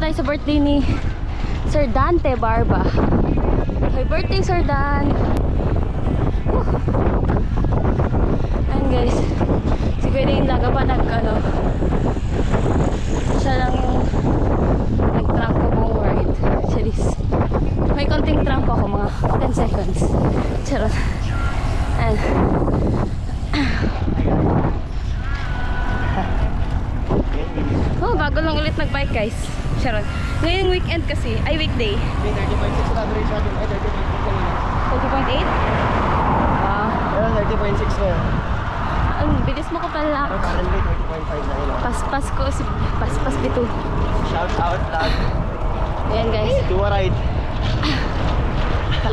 tayo sa birthday ni Sir Dante Barba. Happy birthday, Sir Dan! Whew. Ayan guys. Si Kuya Dane Laga pa nag ano. Siya lang yung nag-trunk ko buong ride. Charis. May konting trunk ako, mga 10 seconds. Charot. Ayan. Oh, bago lang ulit nag-bike guys. Charot. Ngayong weekend kasi, ay weekday. 30.6 na average natin. Ay, 30.6 kanina. 30.8? Wow. Ayan, 30.6 na. Ang bilis mo ko pala. Currently, 30.5 na yun. Paspas ko si Paspas Bitu. Shout out vlog. Ayan guys. Do a ride.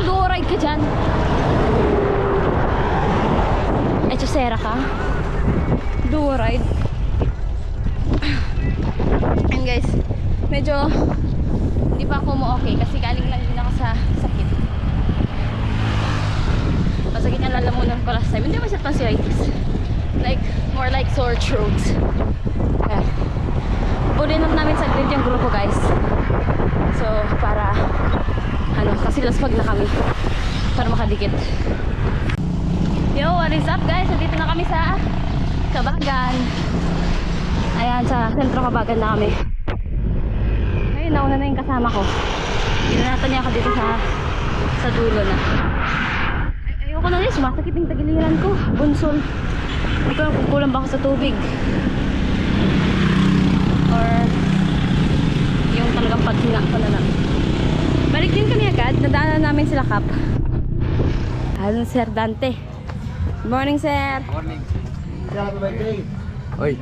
Duo ride ka dyan. Echosera ka. Duo ride. Ayan guys. Medyo hindi pa ako mo okay kasi galing lang din ako sa sakit. Masakit ang lalamunan ko last time. Hindi ba siya tonsillitis? Like, more like sore throat. Ayan. Pulinom namin saglit yung grupo guys. So, para ano, kasi laspag na kami para makadikit. Yo, what is up guys? Nandito na kami sa Kabagan. Ayan, sa sentro Kabagan na kami. Ayun, nauna na yung kasama ko. Ginanatan niya ako dito sa sa dulo na. Ay, ayoko na rin, sumasakit yung tagiliran ko. Bunsol. Hindi ko alam kung kulang ba ako sa tubig. Or yung talagang paghinga ko na lang. Balik din kami agad. Nadaanan namin sila Kap. Ano, Sir Dante. Good morning, sir. Happy birthday. Oy,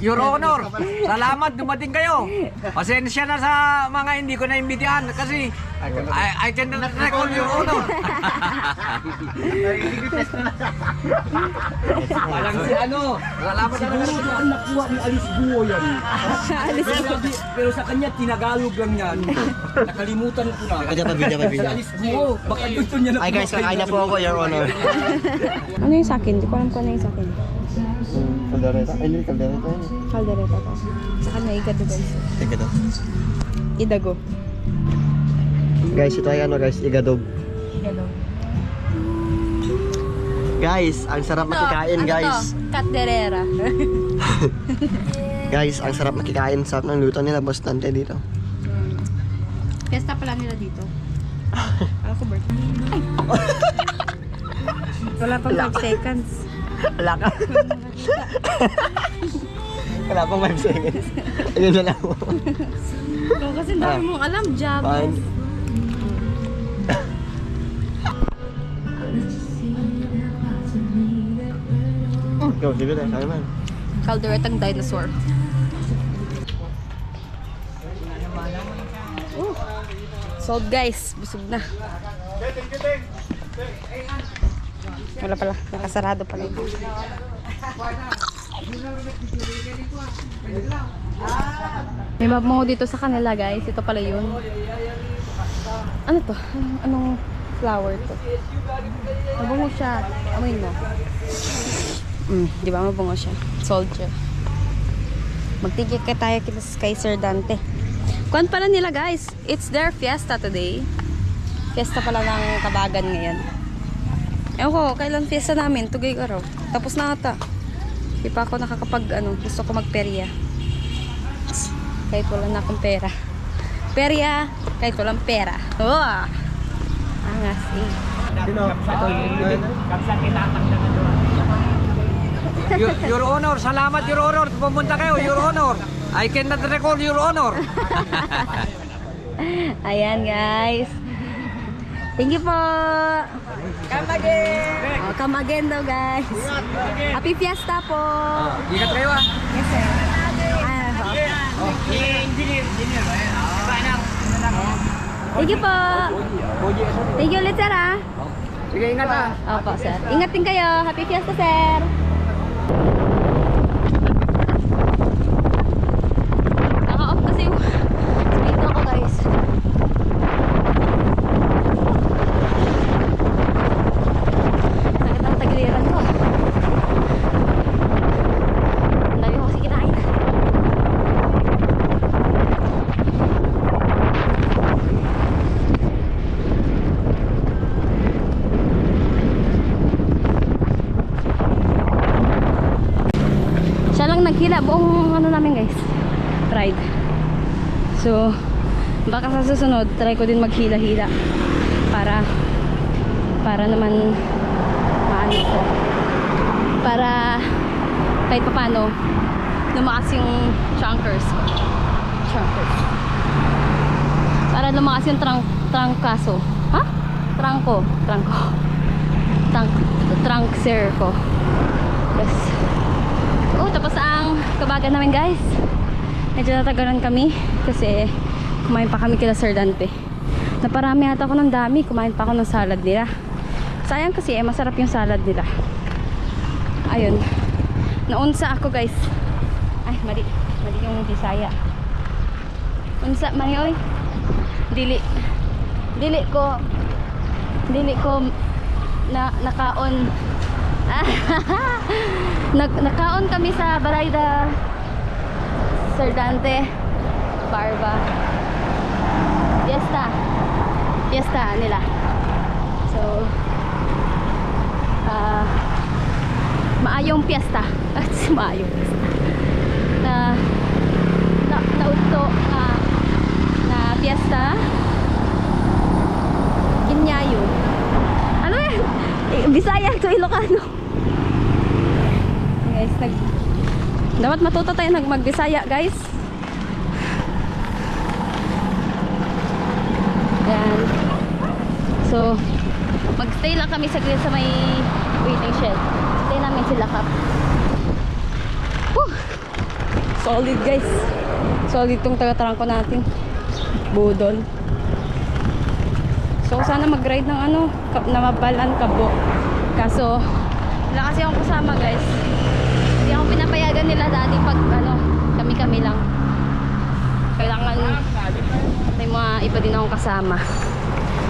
Your Honor, salamat dumating kayo. Pasensya na sa mga hindi ko naimbitihan kasi I, I can recall Your Honor. Walang si ano, salamat na Siguro ang nakuha ni Alice Buo yan. pero, pero sa kanya, tinagalog lang yan. Nakalimutan ko na. Video pa, video pa, Si. Alice Buo, baka gusto niya na Ay guys, kakain na po ako, Your Honor. Ano yung sakin? Hindi ko alam kung ano yung sakin. Caldereta? Ay, hindi, caldereta yun. Caldereta to. Sa kanya igado guys. Teka to. Idago. Guys, ito ay ano guys, igadog. Igado. Guys, ang sarap makikain guys. Calderera. Guys, ang sarap makikain. Sarap ng luto nila, boss Dante dito. Fiesta pala nila dito. Ako birthday. Ay! Wala pang 5 seconds. Wala ka. Wala pang 5 seconds. Ayun na lang. Ikaw kasi ang dami mong alam, job. Fine. Go, sige na, kaya man. Calderetang dinosaur. Oh. Sold guys, busog na. Wala pala, nakasarado pala. May mabango dito sa kanila guys. Ito pala yun. Ano to? Anong, flower to? Mabango siya. Amoy mo. Mm, di ba mabango siya? Soldier. Magtigil ka tayo kita kay Sir Dante. Kuan pala nila guys. It's their fiesta today. Fiesta pala ng kabagan ngayon. Ewan ko, kailan fiesta namin? Tugay araw. Tapos na ata. Di pa ako nakakapag, ano, gusto ko magperya. Kahit wala na akong pera. Perya, kahit walang pera. Oh! Angas eh. Your, Your Honor, salamat Your Honor. Pumunta kayo, Your Honor. I cannot recall Your Honor. Ayan guys. Thank you po. Come again. Oh, come again daw guys. Happy Fiesta po. Ingat kayo ah. Yes sir. Ah, oh. Thank you po. Thank you ulit sir ah. Sige, ingat ah. Opo sir. Ingat din kayo. Happy Fiesta sir. Naghila buong ano namin guys. Ride. So, baka sa susunod, try ko din maghila-hila. Para, para naman, maano ko. Para, kahit pa paano, lumakas yung chunkers. Chunkers. Para lumakas yung trunk, trangkaso. Ha? Trangko. Trangko. Trunk, trunk sir ko. Yes. Oh, tapos ang kabagan namin guys. Medyo natagalan kami kasi kumain pa kami kila Sir Dante. Naparami ata ako ng dami. Kumain pa ako ng salad nila. Sayang kasi eh, masarap yung salad nila. Ayun. Naunsa ako guys. Ay, mali. Mali yung Bisaya. Unsa, mali oy. Dili. Dili ko. Dili ko na nakaon. Nag, nakaon kami sa Barayda Sir Dante Barba. Fiesta. Fiesta nila. So ah Maayong fiesta. At maayong fiesta. Na na, Naudto na Na fiesta. Kinyayo Ano yan? Eh, Bisaya to Ilocano Guys, nag dapat matuto tayo nag magbisaya guys. Ayan. So, magstay lang kami saglit sa may waiting shed. Stay namin sila kap. Whew! Solid guys. Solid tong taga-trangko natin. Budol. So, sana mag-ride ng ano, na mabalan kabo. Kaso, wala kasi akong kasama guys. Pinapayagan nila dati pag ano, kami-kami lang. Kailangan may mga iba din akong kasama.